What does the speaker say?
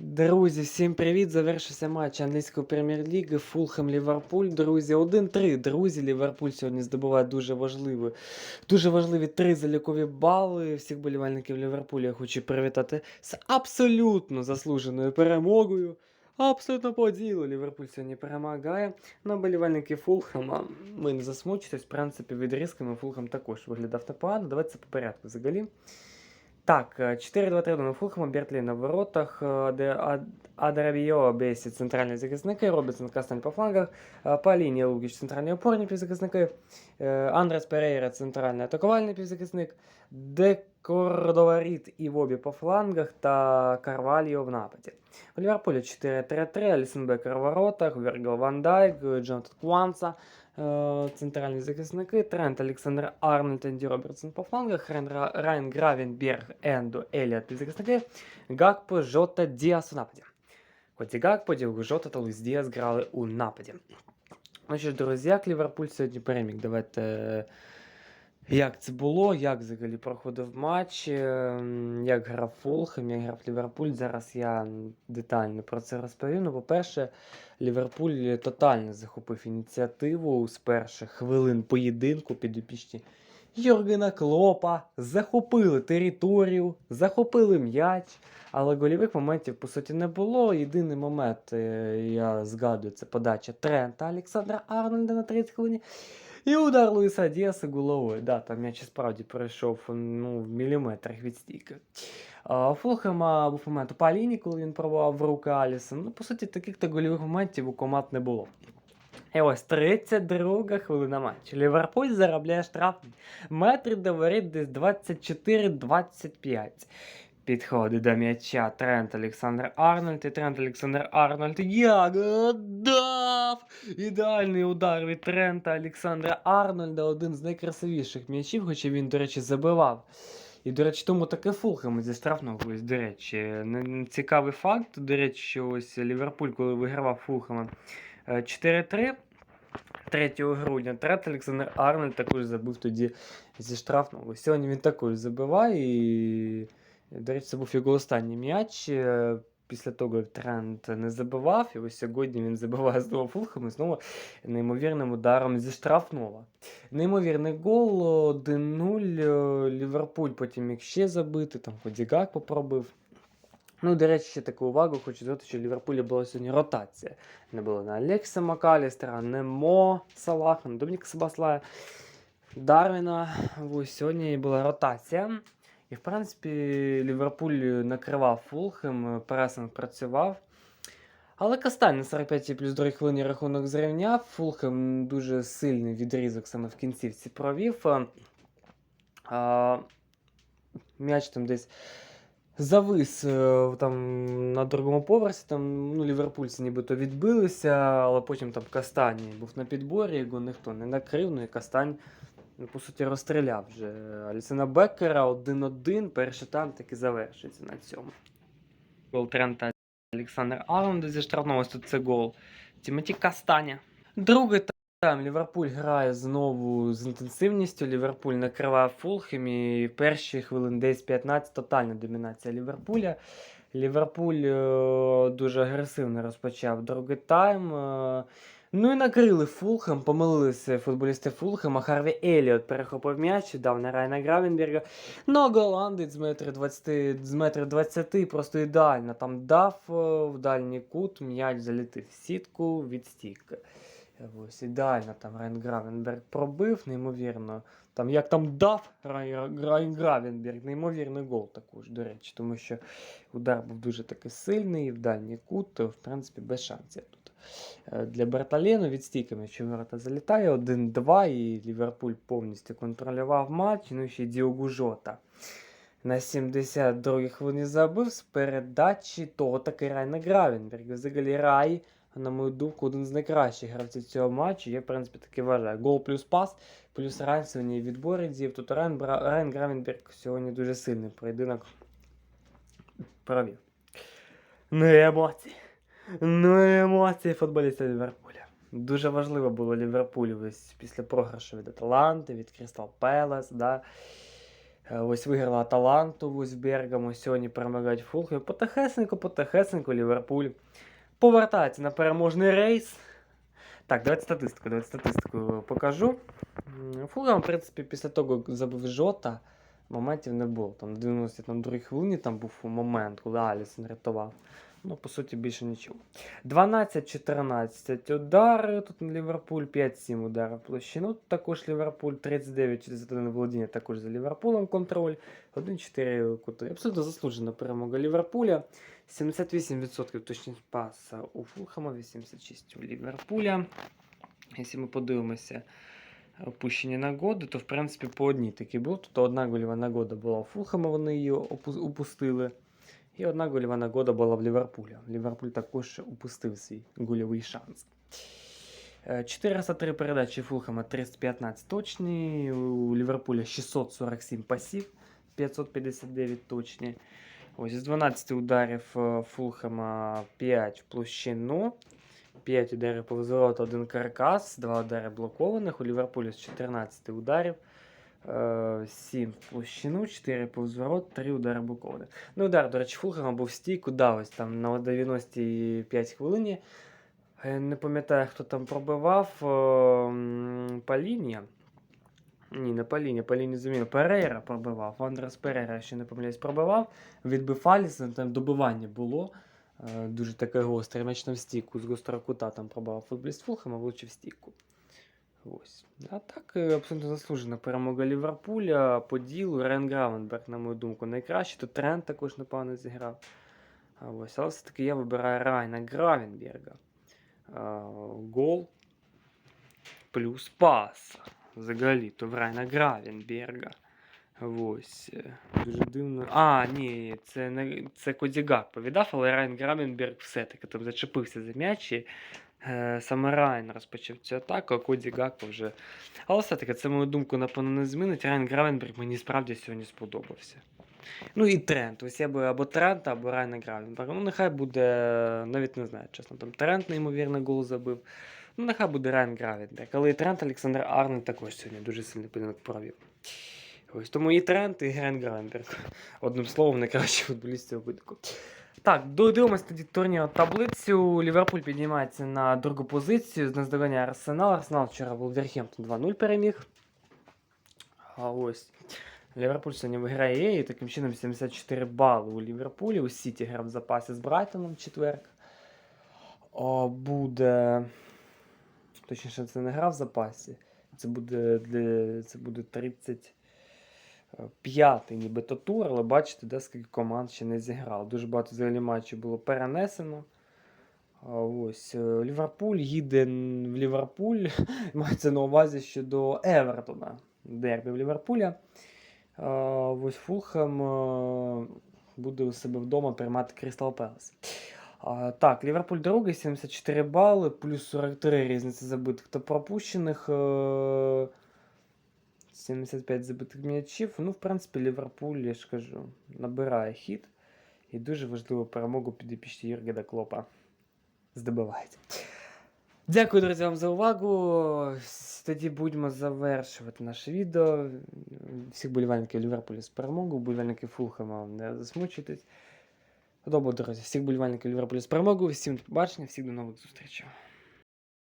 Друзі, всім привіт! Завершився матч англійської прем'єр-ліги Фулхем Ліверпуль. Друзі, 1-3. Друзі, Ліверпуль сьогодні здобуває дуже важливі, дуже важливі три залікові бали. Всіх болівальників Ліверпуля я хочу привітати з абсолютно заслуженою перемогою. Абсолютно по ділу. Ліверпуль сьогодні перемагає. Ну, болівальники Фулхема. Ви не засмучитесь, в принципі, відрізками Фулхем також виглядав непогано. Давайте це по порядку взагалі. Так, е, 4-2-3 Фулхема, Бертлі на воротах, е, Адарабіо бесить центральні захисники, Робінсон Кастань по флангах, е, по лінії Лукіч центральні опорні півзахисники, е, Андрес Перейра центральний атакувальний півзахисник, Де Кордоваріт і Вобі по флангах та Карваліо в нападі. У Ліверпулі 4-3-3, Алісон Бекер в воротах, Вергел Ван Дайк, Джонатан Кванса, е, центральні захисники, Трент Олександр Арнольд, Енді Робертсон по флангах, Рен Ра- Райан Гравенберг, Ендо, Еліот півзахисники, Гакпо, Жота, Діас у нападі. Хоч і Гакпо, Діого Жота та Луїс Діас грали у нападі. Ну що ж, друзі, як Ліверпуль сьогодні переміг? Давайте. е, Як це було, як взагалі проходив матч, ем, як грав Фулхем, як грав Ліверпуль. Зараз я детально про це розповім. Ну, по-перше, Ліверпуль тотально захопив ініціативу з перших хвилин поєдинку підопічні Йоргена Клопа, захопили територію, захопили м'яч, але гольових моментів по суті не було. Єдиний момент, е, я згадую, це подача Трента Олександра Арнольда на 30 хвилині. І удар Луїса Діаса головою. Да, там м'яч справді перейшов ну, в міліметрах від стійки. Фулхема був момент у Паліні, коли він пробував в руки Алісон. Ну, по суті, таких то гольових моментів у команд не було. І ось 32 хвилина матчу. Ліверпуль заробляє штрафний. Метри до десь 24-25. Підходить до м'яча Трент Олександр Арнольд. І Трент Олександр Арнольд як дав! Ідеальний удар від Трента Олександра Арнольда. Один з найкрасивіших м'ячів, хоча він, до речі, забивав. І, до речі, тому таке Фулхем зі штрафного, ось, до речі, цікавий факт. До речі, що ось Ліверпуль, коли вигравав Фулхема е, 4-3. 3 грудня Трент Олександр Арнольд також забив тоді зі штрафного. Сьогодні він також забиває. І, до речі, це був його останній м'яч. е, Після того, як Трент не забивав, і ось сьогодні він забиває знову Фулхем і знову неймовірним ударом зі штрафного. Неймовірний гол 1-0. е, Ліверпуль потім міг ще забити, там Ходігак попробив. Ну, до речі, ще таку увагу хочу зробити, що в Ліверпулі була сьогодні ротація. Не було на Алекса Макалістера, не Мо Салаха, не Домініка Сабаслая, Дарвіна. Ось сьогодні була ротація. І, в принципі, Ліверпуль накривав Фулхем, пресинг працював. Але Кастань на 45 плюс 2 хвилині рахунок зрівняв. Фулхем дуже сильний відрізок саме в кінцівці провів. А, а, м'яч там десь завис е, там на другому поверсі. Там, ну, ліверпульці нібито відбилися, але потім там Кастані був на підборі, його ніхто не накрив. Ну і Кастань, ну, по суті, розстріляв вже Алісена Беккера 1-1. Перший тайм таки завершується на цьому. Гол Трента Олександр Арнольд зі штрафного тут це гол. Тімоті Кастаня. Другий тайм Ліверпуль грає знову з інтенсивністю. Ліверпуль накриває Фулхем і перші хвилин 10-15 тотальна домінація Ліверпуля. Ліверпуль е, дуже агресивно розпочав другий тайм. Ну і накрили Фулхем, помилилися футболісти Фулхема. Харві Еліот перехопив м'яч, дав на Райна Гравенберга. Ну, голландець з метри 20, з метри 20 просто ідеально там дав е, в дальній кут, м'яч залітив в сітку від. Ось ідеально там Райан Гравенберг пробив, неймовірно. Там як там дав Рай- Райан Гравенберг, неймовірний гол також, до речі, тому що удар був дуже такий сильний, в дальній кут, в принципі, без шансів Для Берталєну від стійками, що ворота залітає 1-2, і Ліверпуль повністю контролював матч. Ну ще Діогу Жота. На 72-й хвилині забив з передачі того таки Райна Гравенберг. Взагалі Рай, на мою думку, один з найкращих гравців цього матчу. Я, в принципі, таки вважаю. Гол плюс пас, плюс Райн сьогодні відбори дів. Тут Райн, Райн Гравенберг сьогодні дуже сильний поєдинок провів. Ну і емоції. Ну емоції футболістів Ліверпуля. Дуже важливо було Ліверпулю ось після програшу від Аталанти, від Крістал Пелес. Да? Е, Ось виграла Аталанту, ось Бергамо, сьогодні перемагають Фулхем. Потихесенько, потихесенько Ліверпуль повертається на переможний рейс. Так, давайте статистику, давайте статистику покажу. М, Фулгам, в принципі, після того, як забив Жота, моментів не було. Там на 92 хвилині там був момент, коли Алісон рятував. Ну, по суті, більше нічого. 12-14 удари. Тут Ліверпуль, 5-7 ударів в площину. Також Ліверпуль, 39-41 володіння, також за Ліверпулем контроль. 1-4 кути. Абсолютно заслужена перемога Ліверпуля. 78% точність паса у Фулхама, 86% у Ліверпуля. Якщо ми подивимося опущені нагоди, то в принципі по одній такі було. Тобто одна гольова нагода була у Фулхама, вони її опу- упустили. І одна гольова нагода була в Ліверпуля. Ліверпуль також упустив свій гольовий шанс. Е, 403 передачі Фулхама 315 точні. У Ліверпуля 647 пасів, 559 точні. Ось з 12 ударів Фулхама 5 в площину. 5 ударів по взворота, 1 каркас, 2 удари блокованих. У Ліверпуля з 14 ударів. 7 в площину, 4 по взворот, 3 удари блокованих. Ну, удар, до речі, Фулхама був стійку, да, там на 95 хвилині. Е, Не пам'ятаю, хто там пробивав е, Палінія. Ні, не Палінія, Палінія заміну. Перейра пробивав. Андрес Перейра, ще не помиляюсь, пробивав. Відбив Алісон, там добивання було. Е, Дуже таке гостре. Меч на стійку з гострого кута там пробував футболіст Фулхема, влучив стійку. Ось. А так, е, абсолютно заслужена перемога Ліверпуля по ділу. Рен Гравенберг, на мою думку, найкраще. Тут Трент також непогано зіграв. Ось, але все-таки я вибираю Райна Гравенберга. Гол плюс пас. Взагалі, то в Райна Гравенберга. Ось. е, Дуже дивно. А, ні, це не це Коді Гакпо віддав, але Райан Гравенберг все-таки там зачепився за м'яч. І, е, саме Райан розпочав цю атаку, а Коді Гакпо вже. Але все-таки це мою думку, напевно, не змінить. Райан Гравенберг мені справді сьогодні сподобався. Ну і Трент. Ось я би або Трента, або Райана Гравенберга. Ну, нехай буде, навіть не знаю, чесно, там Трент, неймовірно, гол забив. Ну, нехай буде Райан Гравенберг. Але і Трент Олександр Арнольд також сьогодні дуже сильний поєдинок провів. Ось тому і Трент, і Грен Гравенберг. Одним словом, найкращий футболіст цього. Так, додивимося тоді турнірну таблицю. Ліверпуль піднімається на другу позицію. З наздогання Арсенал. Арсенал вчора Волверхемптон 2-0 переміг. А ось Ліверпуль сьогодні виграє і таким чином 74 бали у Ліверпулі. У Сіті грав в запасі з Брайтоном четверг. О, буде. Точніше, це не гра в запасі. Це буде для... це буде 35-й нібито тур, але бачите, де скільки команд ще не зіграло. Дуже багато взагалі матчів було перенесено. Ось е, Ліверпуль їде в Ліверпуль. Мається на увазі щодо Евертона. Дербі в Ліверпуля. Ось Фулхем е, буде у себе вдома приймати Крістал Пелес. Так, Ліверпуль другий, 74 бали, плюс 43 різниці забитих та пропущених. Е, 75 забитих м'ячів. Ну, в принципі, Ліверпуль, я ж кажу, набирає хід. І дуже важливу перемогу підопічні Юргена Клопа здобувають. Дякую, друзі, вам за увагу. Тоді будемо завершувати наше відео. Всіх болівальників Ліверпуля з перемогою, болівальників Фулхема не засмучуйтесь. Добре, друзі, всіх болівальників Ліверпуля з перемогою, всім побачення, всіх до нових зустрічей.